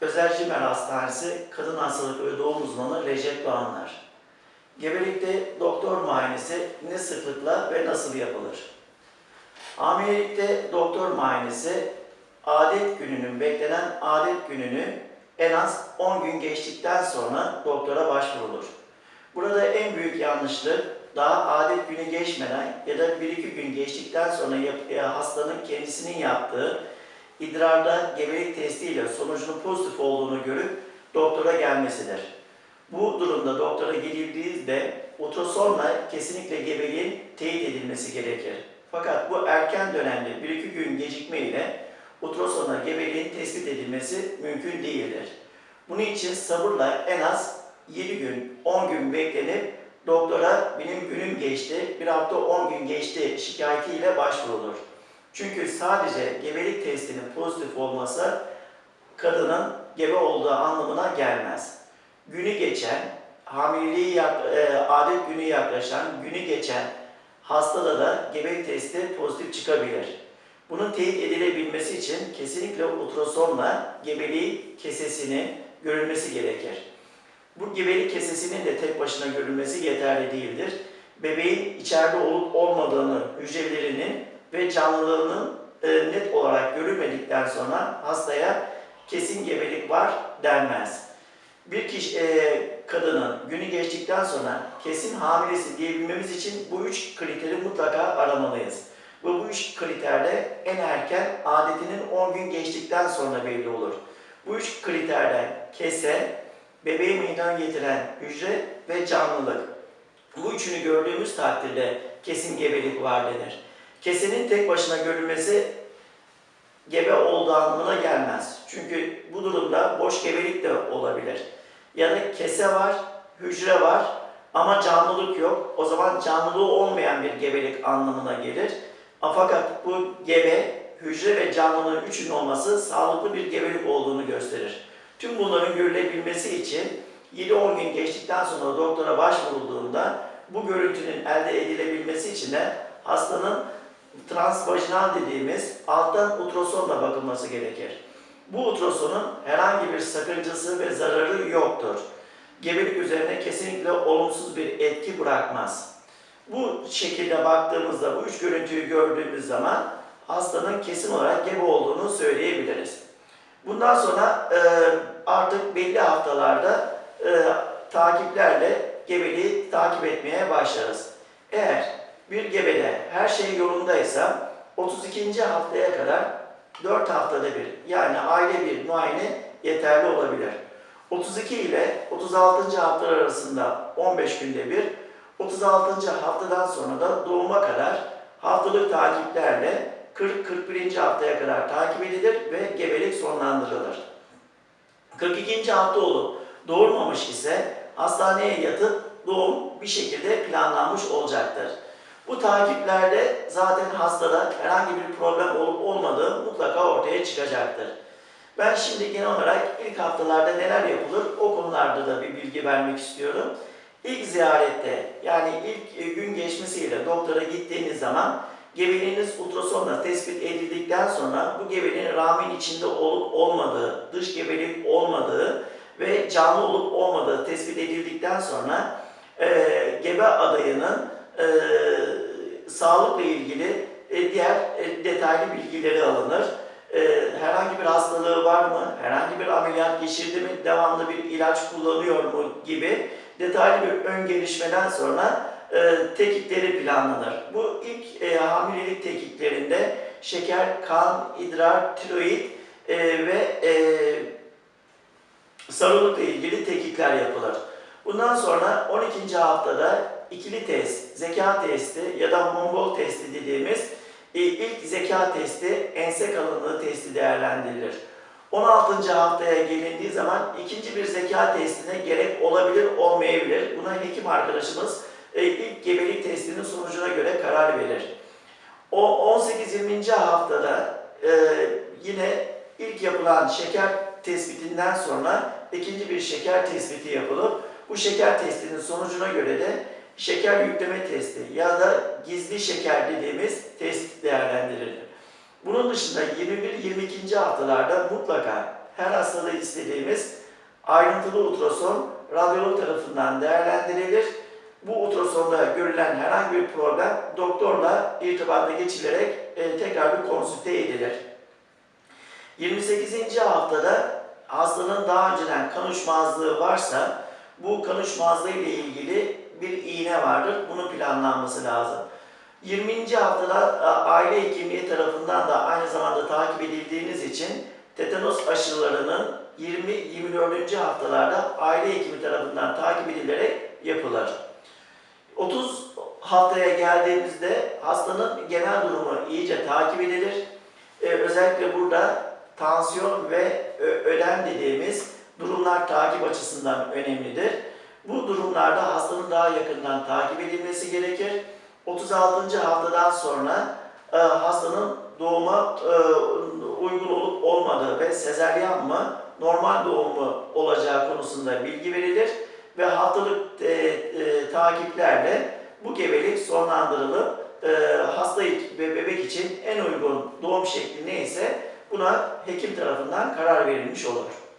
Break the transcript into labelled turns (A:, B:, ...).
A: Özel Cimer Hastanesi Kadın Hastalıkları Doğum Uzmanı Recep Doğanlar. Gebelikte doktor muayenesi ne sıklıkla ve nasıl yapılır? Hamilelikte doktor muayenesi adet gününün beklenen adet gününü en az 10 gün geçtikten sonra doktora başvurulur. Burada en büyük yanlışlık daha adet günü geçmeden ya da 1-2 gün geçtikten sonra hastanın kendisinin yaptığı idrarda gebelik testiyle sonucunun pozitif olduğunu görüp doktora gelmesidir. Bu durumda doktora gidildiğinde ultrasonla kesinlikle gebeliğin teyit edilmesi gerekir. Fakat bu erken dönemde 1-2 gün gecikme ile ultrasonla gebeliğin tespit edilmesi mümkün değildir. Bunun için sabırla en az 7 gün, 10 gün beklenip doktora benim günüm geçti, bir hafta 10 gün geçti şikayetiyle başvurulur. Çünkü sadece gebelik testinin pozitif olması kadının gebe olduğu anlamına gelmez. Günü geçen, hamileliği e, adet günü yaklaşan, günü geçen hastada da gebelik testi pozitif çıkabilir. Bunun teyit edilebilmesi için kesinlikle ultrasonla gebeliği kesesinin görülmesi gerekir. Bu gebelik kesesinin de tek başına görülmesi yeterli değildir. Bebeğin içeride olup olmadığını, hücrelerinin ve canlılığının e, net olarak görülmedikten sonra hastaya kesin gebelik var denmez. Bir kişi e, kadının günü geçtikten sonra kesin hamilesi diyebilmemiz için bu üç kriteri mutlaka aramalıyız. Ve bu üç kriterde en erken adetinin 10 gün geçtikten sonra belli olur. Bu üç kriterden kese, bebeği meydana getiren hücre ve canlılık. Bu üçünü gördüğümüz takdirde kesin gebelik var denir. Kesenin tek başına görülmesi gebe olduğu anlamına gelmez. Çünkü bu durumda boş gebelik de olabilir. Ya da kese var, hücre var ama canlılık yok. O zaman canlılığı olmayan bir gebelik anlamına gelir. Fakat bu gebe, hücre ve canlılığın üçünün olması sağlıklı bir gebelik olduğunu gösterir. Tüm bunların görülebilmesi için 7-10 gün geçtikten sonra doktora başvurulduğunda bu görüntünün elde edilebilmesi için de hastanın transvajinal dediğimiz alttan ultrasonla bakılması gerekir. Bu ultrasonun herhangi bir sakıncası ve zararı yoktur. Gebelik üzerine kesinlikle olumsuz bir etki bırakmaz. Bu şekilde baktığımızda bu üç görüntüyü gördüğümüz zaman hastanın kesin olarak gebe olduğunu söyleyebiliriz. Bundan sonra e, artık belli haftalarda e, takiplerle gebeliği takip etmeye başlarız. Eğer bir gebede her şey yolundaysa 32. haftaya kadar 4 haftada bir yani aile bir muayene yeterli olabilir. 32 ile 36. haftalar arasında 15 günde bir, 36. haftadan sonra da doğuma kadar haftalık takiplerle 40-41. haftaya kadar takip edilir ve gebelik sonlandırılır. 42. hafta olup doğurmamış ise hastaneye yatıp doğum bir şekilde planlanmış olacaktır. Bu takiplerde zaten hastada herhangi bir problem olup olmadığı mutlaka ortaya çıkacaktır. Ben şimdi genel olarak ilk haftalarda neler yapılır o konularda da bir bilgi vermek istiyorum. İlk ziyarette yani ilk e, gün geçmesiyle doktora gittiğiniz zaman gebeliğiniz ultrasonla tespit edildikten sonra bu gebeliğin rahmin içinde olup olmadığı, dış gebelik olmadığı ve canlı olup olmadığı tespit edildikten sonra e, gebe adayının e, sağlıkla ilgili e, diğer e, detaylı bilgileri alınır. E, herhangi bir hastalığı var mı? Herhangi bir ameliyat geçirdi mi? Devamlı bir ilaç kullanıyor mu? gibi detaylı bir ön gelişmeden sonra e, tekikleri planlanır. Bu ilk hamilelik tekiklerinde şeker, kan, idrar, tiroid ve sarılıkla ilgili tekikler yapılır. Bundan sonra 12. haftada ikili test, zeka testi ya da Mongol testi dediğimiz e, ilk zeka testi, ense kalınlığı testi değerlendirilir. 16. haftaya gelindiği zaman ikinci bir zeka testine gerek olabilir, olmayabilir. Buna hekim arkadaşımız e, ilk gebelik testinin sonucuna göre karar verir. O 18-20. haftada e, yine ilk yapılan şeker tespitinden sonra ikinci bir şeker tespiti yapılıp bu şeker testinin sonucuna göre de şeker yükleme testi ya da gizli şeker dediğimiz test değerlendirilir. Bunun dışında 21-22. haftalarda mutlaka her hastada istediğimiz ayrıntılı ultrason radyolog tarafından değerlendirilir. Bu ultrasonda görülen herhangi bir problem doktorla irtibata geçilerek e, tekrar bir konsülte edilir. 28. haftada hastanın daha önceden kan uçmazlığı varsa bu kan uçmazlığı ile ilgili bir iğne vardır. Bunun planlanması lazım. 20. haftada a, aile hekimliği tarafından da aynı zamanda takip edildiğiniz için tetanos aşılarının 20-24. haftalarda aile hekimi tarafından takip edilerek yapılır. 30 haftaya geldiğimizde hastanın genel durumu iyice takip edilir. Ee, özellikle burada tansiyon ve ö- ödem dediğimiz durumlar takip açısından önemlidir. Bu durumlarda hastanın daha yakından takip edilmesi gerekir. 36. haftadan sonra e, hastanın doğuma e, uygun olup olmadığı ve sezeryan mı, normal doğum mu olacağı konusunda bilgi verilir ve haftalık e, e, takiplerle bu gebelik sonlandırılıp e, hasta ve bebek için en uygun doğum şekli neyse buna hekim tarafından karar verilmiş olur.